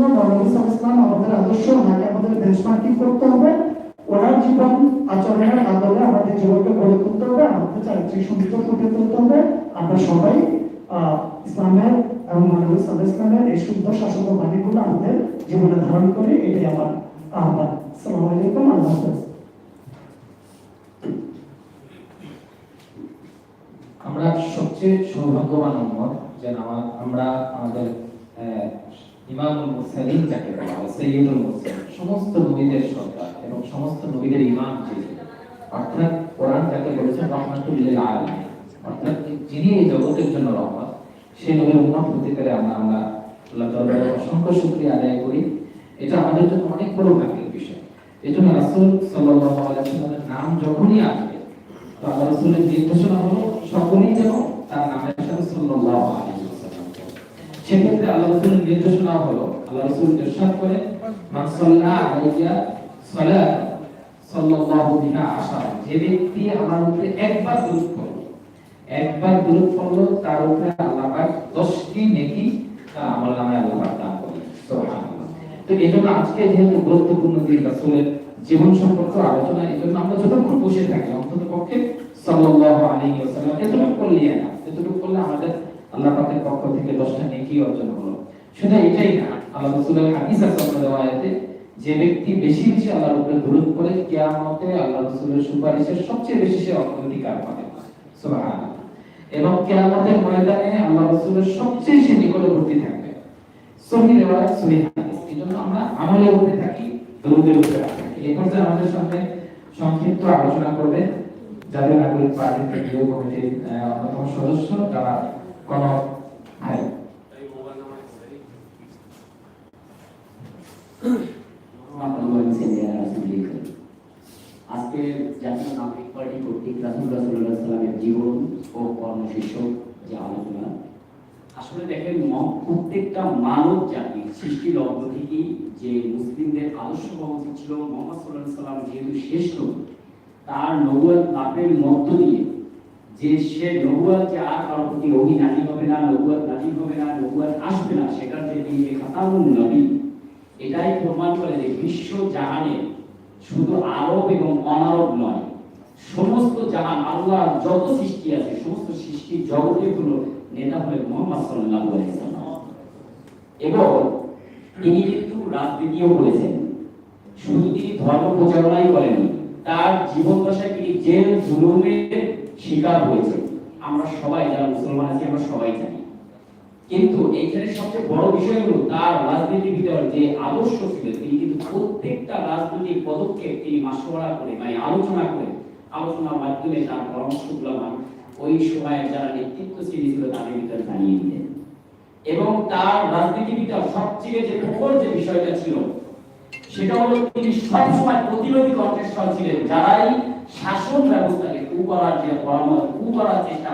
জন্য মৌলানা ইসলাম আমাদের আদর্শ ওনাকে আমাদের বেঞ্চমার্কিং করতে হবে। ওনার জীবন, আচরণের আদলে আমাদের জীবনকে গড়ে তুলতে হবে আমাদের চারিত্রিক সৌন্দর্য ফুটিয়ে তুলতে হবে। আমরা সবাই ইসলামের এবং মৌলানা ইসলাম ইসলামের এই শুদ্ধ শাসক বাণীগুলো আমাদের জীবনে ধারণ করি, এটাই আমার আহ্বান। আসসালামু আলাইকুম, আল্লাহ আমরা সবচেয়ে সৌভাগ্যবান উম্মত যে আমরা আমাদের ইমামুল মুরসালিন যাকে বলা হয়, সৈয়দুল মুরসালিন, সমস্ত নবীদের সরকার এবং সমস্ত নবীদের ইমাম যিনি। অর্থাৎ কোরআন যাকে বলেছেন রহমাতুল লিল আলামিন। অর্থাৎ যিনি এই জগতের জন্য রহমত, সেই নবীর উম্মত হতে পেরে আমরা আমরা আল্লাহ দরবারে অসংখ্য শুকরিয়া আদায় করি। এটা আমাদের জন্য অনেক বড় ভাগ্যের বিষয়। এই জন্য রাসূল সাল্লাল্লাহু আলাইহি ওয়াসাল্লামের নাম যখনই আসবে, তো আল্লাহ রাসূলের নির্দেশনা হলো সকলেই যেন তার নামের সাথে সাল্লাল্লাহু আলাইহি ওয়াসাল্লাম সেক্ষেত্রে আল্লাহ রাসূলের নির্দেশনা হলো, আল্লাহ রাসূল করেন মানসল্লা আলাইয়া সাল্লাল্লাহু বিহা আশারা। যে ব্যক্তি আমার উপরে একবার দরুদ একবার দরুদ তার উপরে আল্লাহ পাক 10টি নেকি আমল নামে আল্লাহ পাক দান সুবহানাল্লাহ। তো এই জন্য আজকে যেহেতু গুরুত্বপূর্ণ দিন রাসূলের জীবন সম্পর্কে আলোচনা, এই জন্য আমরা যতক্ষণ বসে থাকি অন্তত পক্ষে সাল্লাল্লাহু আলাইহি ওয়াসাল্লাম এতটুকু করলে না। এতটুকু করলে আমাদের আল্লাহ পাকের পক্ষ থেকে দশটা নেকি অর্জন হলো শুধু এটাই না, আল্লাহ রাসূলের হাদিস আছে আমাদের আয়াতে যে ব্যক্তি বেশি বেশি আল্লাহর উপরে দরুদ পড়ে, কিয়ামতে আল্লাহ রাসূলের সুপারিশের সবচেয়ে বেশি সে অগ্রাধিকার পাবে। সুবহানাল্লাহ। এবং কিয়ামতের ময়দানে আল্লাহ রাসূলের সবচেয়ে সে নিকটবর্তী থাকবে। সহি রিওয়ায়াত, সহি হাদিস। এজন্য আমরা আমলের উপরে থাকি, দরুদের উপরে থাকি এই পর্যায়ে আমাদের সামনে সংক্ষিপ্ত আলোচনা করবে জাতীয় নাগরিক পার্টি থেকে কমিটির অন্যতম সদস্য যারা জাতীয় নাগরিক পার্টি কর্তৃক রাসুল্লাহ সাল্লাহ সাল্লামের জীবন ও যে আলোচনা, আসলে দেখেন প্রত্যেকটা মানব জাতির সৃষ্টির লগ্ন থেকেই যে মুসলিমদের আদর্শ হওয়া উচিত ছিল মোহাম্মদ সাল্লাহ সাল্লাম যেহেতু শ্রেষ্ঠ তার নবুয়াত লাভের মধ্য দিয়ে যে সে নবুয়াত যে আর প্রতি ওহি নাজিল হবে না নবুয়াত নাজিল হবে না নবুয়াত আসবে না যে তিনি যে খাতামুন নবী। এটাই প্রমাণ করে যে বিশ্ব জাহানে শুধু আরব এবং অনারব নয়, সমস্ত জাহান আল্লাহ যত সৃষ্টি আছে, সমস্ত সৃষ্টি জগতের হলো নেতা হলেন মোহাম্মদ আলাইহি এবং তিনি কিন্তু রাজনীতিও করেছেন। শুধু তিনি ধর্ম প্রচারণাই করেননি, তার জীবন দশায় তিনি জেল, জুলুমের শিকার হয়েছে। আমরা সবাই যারা মুসলমান আছি, আমরা সবাই জানি। কিন্তু এইখানে সবচেয়ে বড় বিষয় হলো তার রাজনীতির ভিতর যে আদর্শ ছিল, তিনি কিন্তু প্রত্যেকটা রাজনৈতিক পদক্ষেপ তিনি মাসোয়ারা করে মানে আলোচনা করে, আলোচনার মাধ্যমে তার পরামর্শগুলো ওই সময়ের যারা নেতৃত্ব শ্রেণি ছিল তাদের ভিতরে জানিয়ে দিতেন এবং তার রাজনীতিবিদরা সবচেয়ে যে প্রবল যে বিষয়টা ছিল, সেটা হলো তিনি সবসময় প্রতিরোধী কণ্ঠস্বর ছিলেন, যারাই শাসন ব্যবস্থাকে চেষ্টা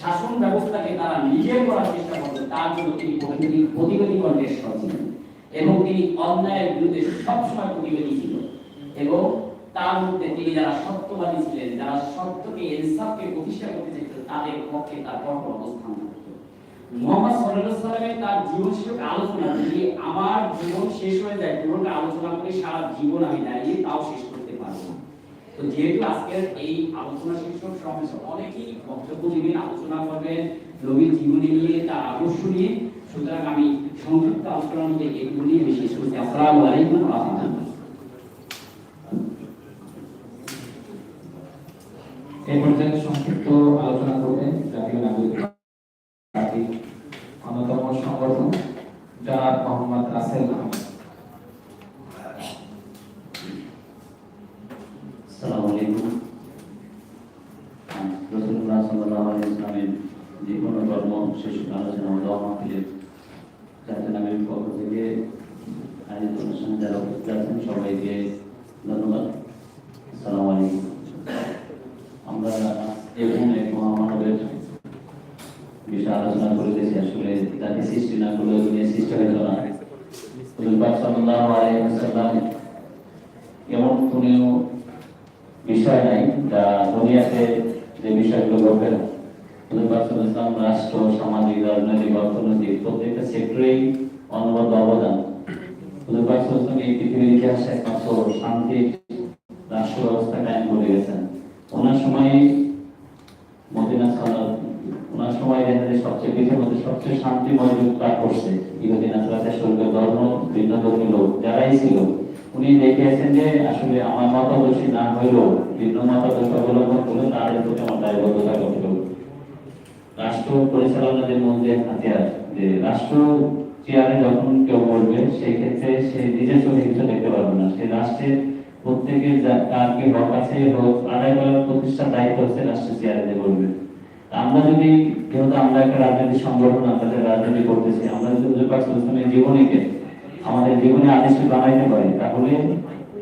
শাসন ব্যবস্থাকে তারা করার চেষ্টা তার জন্য তিনি এবং তিনি অন্যায়ের বিরুদ্ধে সবসময় ছিল এবং তার মধ্যে তিনি যারা সত্যবাদী ছিলেন, যারা সত্যকে ইনসাফকে প্রতিষ্ঠা করতে চেয়েছিল, তাদের পক্ষে তার কঠোর অবস্থান মোহাম্মদ তার জীবন শিক্ষক আলোচনা আমার জীবন শেষ হয়ে যায় আলোচনা করে সারা জীবন আমি দাঁড়িয়ে তাও শেষ না তো যেহেতু আজকের এই আলোচনা শীর্ষক সমাবেশ, অনেকেই বক্তব্য দিবেন আলোচনা করবেন নবীর জীবনী নিয়ে, তার আদর্শ নিয়ে। সুতরাং আমি সংক্ষিপ্ত আলোচনার মধ্যে এগুলো নিয়ে বেশি শেষ করছি আসসালামু আলাইকুম রাহমাতুল্লাহ। এই পর্যায়ে সংক্ষিপ্ত আলোচনা করবেন জাতীয় নাগরিক পার্টির অন্যতম সংগঠন জনাব মোহাম্মদ রাসেল আহমেদ আসসালামু আলাইকুম রসুল্লাহ সাল্লাল্লাহু আলাইহি ওয়াসাল্লামের জীবন ও কর্ম শেষ আলোচনা দোয়া মাহফিলের জাতীয় নাগরিক পক্ষ থেকে আয়োজিত অনুষ্ঠানে যারা উপস্থিত আছেন, সবাইকে ধন্যবাদ। আসসালামু আলাইকুম। আমরা এখানে মহামানবের বিষয়ে আলোচনা করিতেছি। আসলে তাকে সৃষ্টি না করলে দুনিয়া সৃষ্টি হইত না। সাল্লাল্লাহু আলাইহি ওয়াসাল্লাম এমন কোনো বিষয় নাই যা দুনিয়াতে যে বিষয়গুলো পাক সাল্লাল্লাহু রাষ্ট্র, সামাজিক, রাজনৈতিক, অর্থনৈতিক, প্রত্যেকটা সেক্টরেই অনবদ্য অবদান। উনি পৃথিবীর ইতিহাসে একমাত্র শান্তির রাষ্ট্র ব্যবস্থা কায়েম করে গেছেন। ওনার সময় মদিনা সালাদ ওনার সময় দেখা যায় সবচেয়ে পৃথিবীর মধ্যে সবচেয়ে শান্তিময় যুগ পার করছে। ইহুদিন আসলাতে শরীর ধর্ম, ভিন্ন ধর্মী লোক, যারাই ছিল, উনি দেখিয়েছেন যে আসলে আমার মতাদর্শী না হইলেও, ভিন্ন মতাদর্শ অবলম্বন করে তাদের প্রতি আমার দায়বদ্ধতা কতটুকু? রাষ্ট্র পরিচালনাদের মধ্যে হাতিয়ার, যে রাষ্ট্র চেয়ারে যখন কেউ বলবে সেই ক্ষেত্রে সে নিজের চোখে কিছু দেখতে পারবে না। সেই রাষ্ট্রের কার কি হক আছে হোক আদায় করার প্রতিষ্ঠার দায়িত্ব হচ্ছে চেয়ারে যে বলবে আমরা যদি, যেহেতু আমরা একটা রাজনৈতিক সংগঠন আমাদের রাজনীতি করতেছি, আমরা যদি পাক সাল্লাল্লাহু জীবনীকে, আমাদের জীবনে আদিষ্ট বানাইতে পারি, তাহলে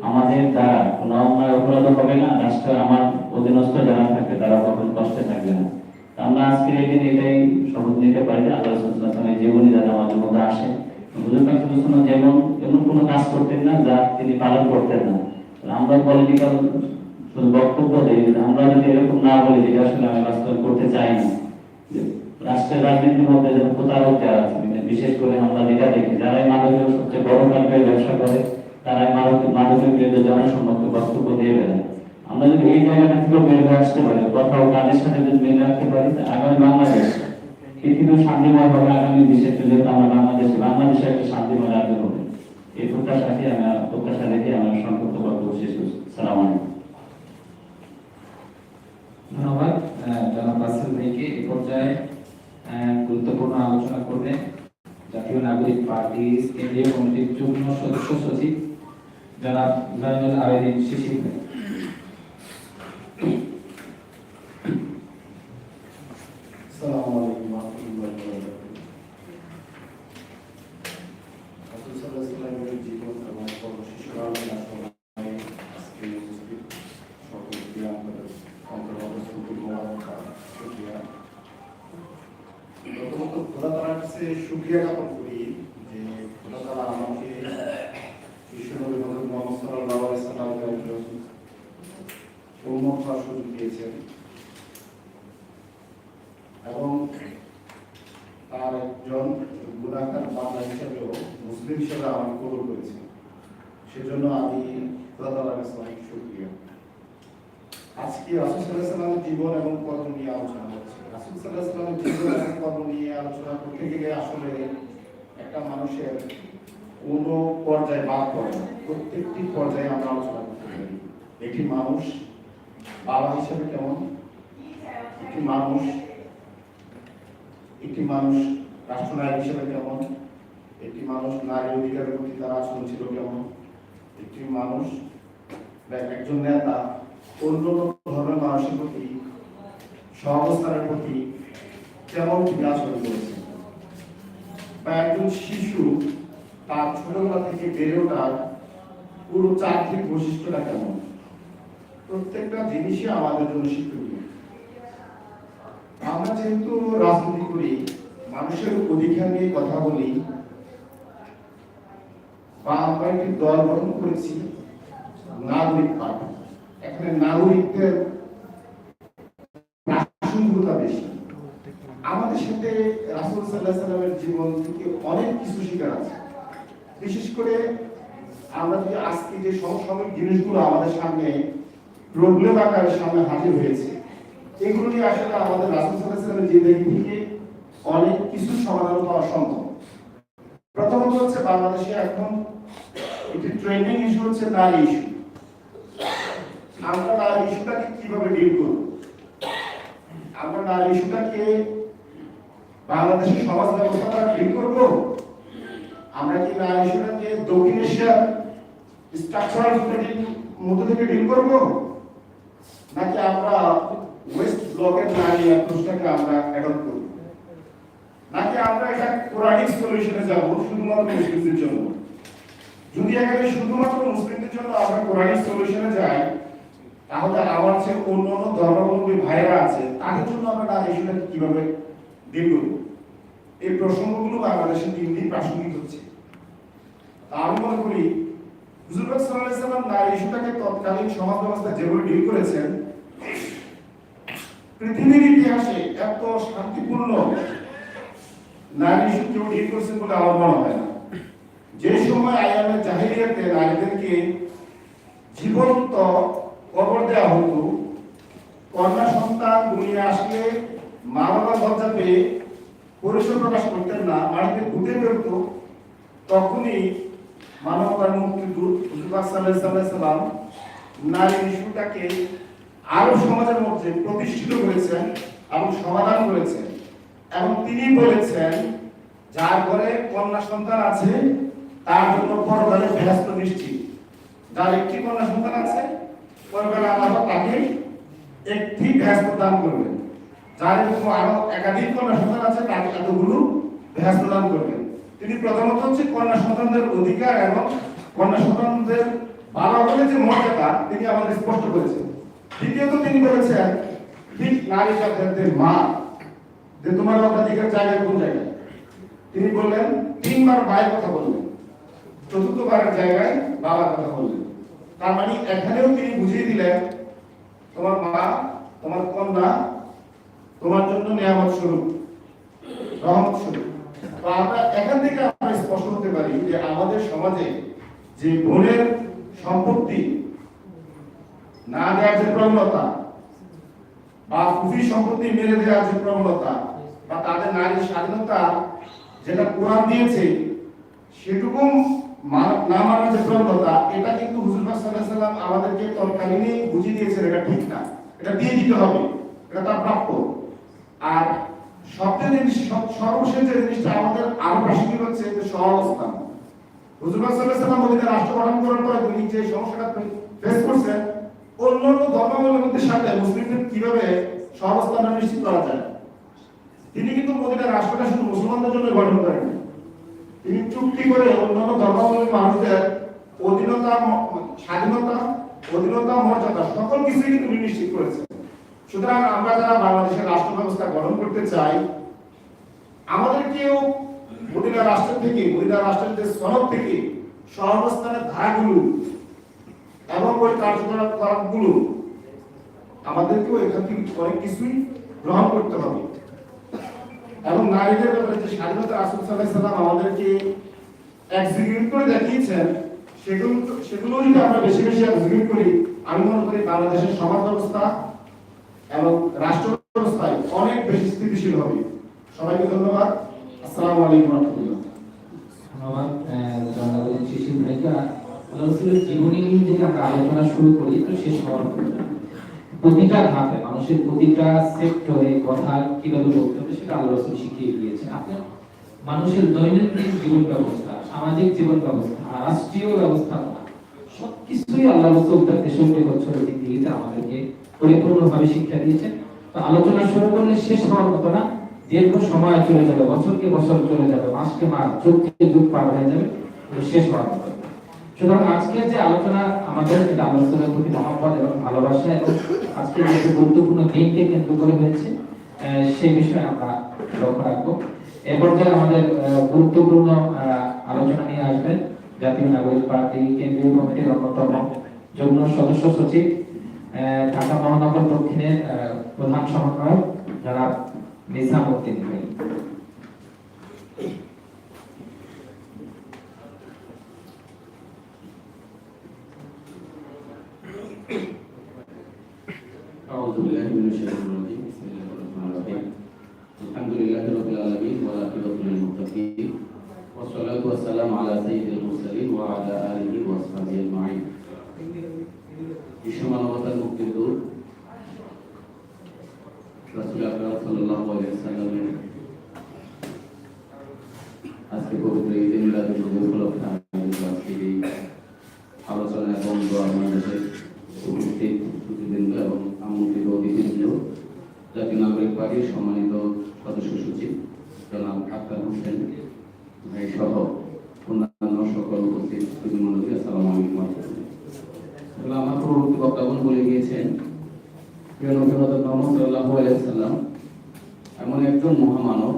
আমাদের দ্বারা কোনো অপরাধ হবে না, রাষ্ট্র যারা থাকবে তারা কখন কষ্টে থাকবে না। আমরা আজকের এই দিন এটাই শপথ নিতে পারি যে আল্লাহ সাল্লামের জীবনী যাতে আমাদের মধ্যে আসে। হুজুর পাক সাল্লাল্লাহু আলাইহি ওয়াসাল্লাম যেমন এমন কোনো কাজ করতেন না, যা তিনি পালন করতেন না। আমরা পলিটিক্যাল বক্তব্য দিই আমরা যদি এরকম না বলি যে আসলে আমি বাস্তব করতে চাই না। রাষ্ট্রের রাজনীতির মধ্যে যেন প্রতারক যারা আছে, বিশেষ করে আমরা যেটা দেখি যারা এই মাদকের সবচেয়ে বড় কারণে ব্যবসা করে, তারাই মাদকের বিরুদ্ধে জনসম্মুখে বক্তব্য দিয়ে বেড়ায়। গুরুত্বপূর্ণ আলোচনা করবেন জাতীয় নাগরিক পার্টি কেন্দ্রীয় কমিটির যুগ্ম সদস্য সচিব জনাব জয়নুল আবেদিন শিশির আসসালামু আলাইকুম ওয়া রাহমাতুল্লাহি ওয়া বারাকাতুহু। রাসূল সাল্লাল্লাহু আলাইহি ওয়াসাল্লামের জীবন এবং কর্মশিশুরা আলোচনা সভায় আজকে উপস্থিত সকলকে আমাদের অন্তর্গত সুখী মোবারকবাদ, শুকরিয়া। প্রথমত খোদা তাআলার কাছে শুকরিয়া জ্ঞাপন করি যে খোদা তাআলা আমাকে বিশ্বনবী হযরত মুহাম্মদ সাল্লাল্লাহু আলাইহি সাল্লামের একজন উম্মত হওয়ার সুযোগ দিয়েছেন এবং তার একজন গুণাকার বান্দা হিসেবেও মুসলিম হিসেবে আমাকে কবুল করেছে। সেজন্য আমি শুকরিয়া। আজকে জীবন এবং কর্ম নিয়ে আলোচনা সাল্লাল্লাহু জীবন এবং কর্ম নিয়ে আলোচনা করতে গেলে আসলে একটা মানুষের কোন পর্যায়ে বাদ পড়ে প্রত্যেকটি পর্যায়ে আমরা আলোচনা করতে পারি। একটি মানুষ বাবা হিসেবে কেমন? একটি মানুষ একটি মানুষ রাষ্ট্রনায়ক হিসেবে কেমন? একটি মানুষ নারী অধিকারের প্রতি তার আচরণ ছিল কেমন? একটি মানুষ একজন নেতা অন্য ধর্মের মানুষের প্রতি, সহাবস্থানের প্রতি কেমন তিনি আচরণ করেছে বা একজন শিশু তার ছোটবেলা থেকে বেড়ে ওঠার পুরো চারিত্রিক বৈশিষ্ট্যটা কেমন? প্রত্যেকটা জিনিসই আমাদের জন্য শিক্ষণীয়। আমরা যেহেতু রাজনীতি করি, মানুষের অধিকার নিয়ে কথা বলি বা আমরা একটি দল করেছি, নাগরিক পার্টি। এখানে নাগরিকদের আমাদের সাথে রাসুল সাল্লাহ সাল্লামের জীবন থেকে অনেক কিছু শেখার আছে। বিশেষ করে আমরা যে আজকে যে সমসাময়িক জিনিসগুলো আমাদের সামনে প্রবলেম আকারে সামনে হাজির হয়েছে। এগুলো আসলে আমাদের রাসুল জিন্দগি থেকে অনেক কিছু সমাধান পাওয়া সম্ভব। প্রথমত হচ্ছে বাংলাদেশে এখন একটি ট্রেন্ডিং ইস্যু হচ্ছে নারী ইস্যু আমরা নারী ইস্যুটাকে কীভাবে ডিল করব? আমরা নারী ইস্যুটাকে বাংলাদেশের সমাজ ব্যবস্থা দ্বারা ডিল করব? আমরা কি নারী ইস্যুটাকে দক্ষিণ এশিয়ার স্ট্রাকচারাল মধ্যে থেকে ডিল করব? নাকি আমরা ওয়েস্ট ব্লকের নারী অ্যাপ্রোচটাকে আমরা অ্যাডপ্ট করব নাকি আমরা এটা কোরআনিক সলিউশনে যাব, শুধুমাত্র মুসলিমদের জন্য? যদি এখানে শুধুমাত্র মুসলিমদের জন্য আমরা কোরআনিক সলিউশনে যাই, তাহলে আমার যে অন্য অন্য ধর্মাবলম্বী ভাইরা আছে, তাদের জন্য আমরা নারী ইস্যুটাকে কীভাবে ডিল করব? এই প্রসঙ্গগুলো বাংলাদেশে দিন দিন প্রাসঙ্গিক হচ্ছে। আমি মনে করি তৎকালীন সমাজ ব্যবস্থা যেভাবে করেছেন, পৃথিবীর ইতিহাসে এত শান্তিপূর্ণ কেউ বলে হয় না। যে সময় জাহিরিয়াতে নারীদেরকে জীবন্ত কবর দেওয়া হতো, কন্যা সন্তান দুনিয়া আসলে মা বাবা লজ্জা পেয়ে পরিচয় প্রকাশ করতেন না মাটিতে ঘুটে বেরোত, তখনই মানবতার হুজুর সাল্লাহ সাল্লাম নারী ইস্যুটাকে আরও সমাজের মধ্যে প্রতিষ্ঠিত করেছেন এবং সমাধান করেছেন। এবং তিনি বলেছেন, যার ঘরে কন্যা সন্তান আছে, তার জন্য পরকালে ব্যস্ত নিশ্চিত। যার একটি কন্যা সন্তান আছে, পরকালে আল্লাহ তাকে একটি ব্যস্ত দান করবেন। যার এরকম আরও একাধিক কন্যা সন্তান আছে, তাকে এতগুলো ব্যস্ত দান করবেন। তিনি প্রথমত হচ্ছে কন্যা সন্তানদের অধিকার এবং কন্যা সন্তানদের বলে যে মর্যাদা, তিনি আমাদের স্পষ্ট করেছেন। দ্বিতীয়ত তিনি বলেছেন, ঠিক নারী জাতির মা, যে তোমার অগ্রাধিকার জায়গা কোন জায়গায়? তিনি বললেন, তিনবার মায়ের কথা বললেন, চতুর্থবারের জায়গায় বাবার কথা বললেন। তার মানে এখানেও তিনি বুঝিয়ে দিলেন, তোমার মা, তোমার কন্যা, তোমার জন্য নিয়ামত স্বরূপ, রহমত স্বরূপ তো আমরা এখান থেকে আমরা স্পষ্ট হতে পারি যে আমাদের সমাজে যে বোনের সম্পত্তি, না দেওয়ার যে প্রবণতা, বা কুফি সম্পত্তি মেরে দেওয়ার যে প্রবণতা, বা তাদের নারীর স্বাধীনতা যেটা কোরআন দিয়েছে সেটুকু না মানার যে প্রবণতা, এটা কিন্তু হুজুর সাল্লাম আমাদেরকে তৎকালীনই বুঝিয়ে দিয়েছেন, এটা ঠিক না। এটা দিয়ে দিতে হবে। এটা তার প্রাপ্য। আর সবচেয়ে সর্বশেষ যে জিনিসটা আমাদের আরও প্রাসঙ্গিক হচ্ছে যে সহাবস্থান মদিনা রাষ্ট্র গঠন করার পরে তিনি যে সমস্যাটা অন্যান্য ধর্মাবলম্বীদের সাথে মুসলিমদের কীভাবে সহাবস্থানটা নিশ্চিত করা যায়? তিনি কিন্তু মদিনা রাষ্ট্রটা শুধু মুসলমানদের গঠন করেন তিনি চুক্তি করে অন্যান্য ধর্মাবলম্বী মানুষদের অধীনতা, স্বাধীনতা, অধীনতা, মর্যাদা, সকল কিছুই কিন্তু নিশ্চিত করেছেন। সুতরাং আমরা যারা বাংলাদেশের রাষ্ট্র ব্যবস্থা গঠন করতে চাই মদিনা রাষ্ট্র থেকে মদিনা রাষ্ট্রের যে সনদ থেকে সহাবস্থানের ধারাগুলো এবং ওই কার্যকলাপগুলো আমাদেরকেও এখান থেকে অনেক কিছুই গ্রহণ করতে হবে। এবং নারীদের ব্যাপারে যে স্বাধীনতা রাসুল সাল্লাহ সাল্লাম আমাদেরকে এক্সিকিউট করে দেখিয়েছেন, সেগুলো সেগুলো যদি আমরা বেশি বেশি এক্সিকিউট করি। আমি মনে করি বাংলাদেশের সমাজ ব্যবস্থা এবং রাষ্ট্র ব্যবস্থায় অনেক বেশি স্থিতিশীল হবে। সবাইকে ধন্যবাদ। আলোচনা শুরু শেষ হওয়ার মানুষের কথা দিয়েছে দৈনন্দিন জীবন ব্যবস্থা, সামাজিক জীবন ব্যবস্থা রাষ্ট্রীয় ব্যবস্থাপনা সবকিছুই আল্লাহ তেষট্টি বছরের জিন্দিগিতে আমাদেরকে শিক্ষা দিয়েছেন। তো আলোচনা শুরু করলে শেষ হওয়ার মতো না দীর্ঘ সময় চলে যাবে, বছরকে বছর চলে যাবে, মাসকে মাস, যুগকে যুগ পার হয়ে যাবে শেষ হওয়ার সুতরাং আজকে যে আলোচনা আমাদের এটা আলোচনার প্রতি মহাপদ এবং ভালোবাসা এবং আজকে যে গুরুত্বপূর্ণ দিনকে কেন্দ্র করে হয়েছে সেই বিষয়ে আমরা লক্ষ্য রাখব। এ পর্যায়ে আমাদের গুরুত্বপূর্ণ আলোচনা নিয়ে আসবেন জাতীয় নাগরিক পার্টি, কেন্দ্রীয় কমিটির অন্যতম যুগ্ম সদস্য সচিব ঢাকা মহানগর দক্ষিণের প্রধান সমন্বয়ক যারা 目覚め手に入る আজকে পবিত্র ঈদ মিলাদুল উপলক্ষে আয়োজিত আজকের এই আলোচনা এবং দোয়া বাংলাদেশের উপস্থিত এবং আমন্ত্রিত অতিথিবৃন্দ, জাতীয় নাগরিক পার্টির সম্মানিত সদস্য সচিব জনাব আক্তার হোসেন ভাই সহ অন্যান্য সকল উপস্থিত প্রতিমন্ডলী আসসালামু আলাইকুম। আমার পূর্ববর্তী বক্তাগণ বলে গিয়েছেন প্রিয় নবী এমন একজন মহামানব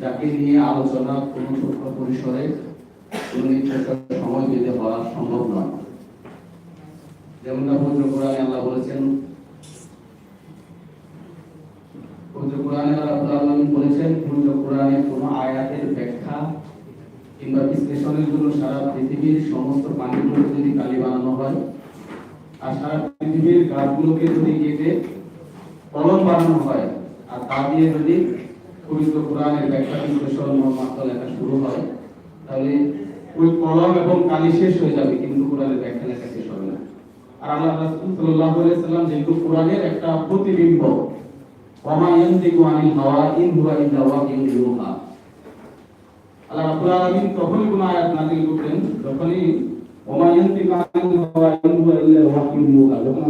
যাকে নিয়ে আলোচনা কোনো ছোট্ট পরিসরে সময় দিতে হওয়া সম্ভব নয়। কোরআনে আল্লাহ বলেছেন, পবিত্র কোন আয়াতের ব্যাখ্যা কিংবা বিশ্লেষণের জন্য সারা পৃথিবীর সমস্ত পানিগুলোকে যদি কালি বানানো হয় আর সারা পৃথিবীর গাছগুলোকে যদি কেটে কলম বানানো হয়, আর তা দিয়ে যদি পবিত্র কোরআনের ব্যাখ্যা বিশ্লেষণ মর্মার্থ লেখা শুরু হয়, তাহলে ওই কলম এবং কালি শেষ হয়ে যাবে, কিন্তু কোরআনের ব্যাখ্যা লেখা শেষ হবে না। আর আল্লাহ রাসূল সাল্লাল্লাহু আলাইহি সাল্লাম যেহেতু কোরআনের একটা প্রতিবিম্ব ওমা ইয়ানতিকু আনিল হাওয়া, ইন হুয়া ইল্লা ওয়াহিয়ুন ইউহা আল্লাহ রাব্বুল আলামিন তখনই কোন আয়াত নাযিল করতেন, যখনই ওমা ينطق عن الهوى ইন هو ইল্লা وحي আল্লাহ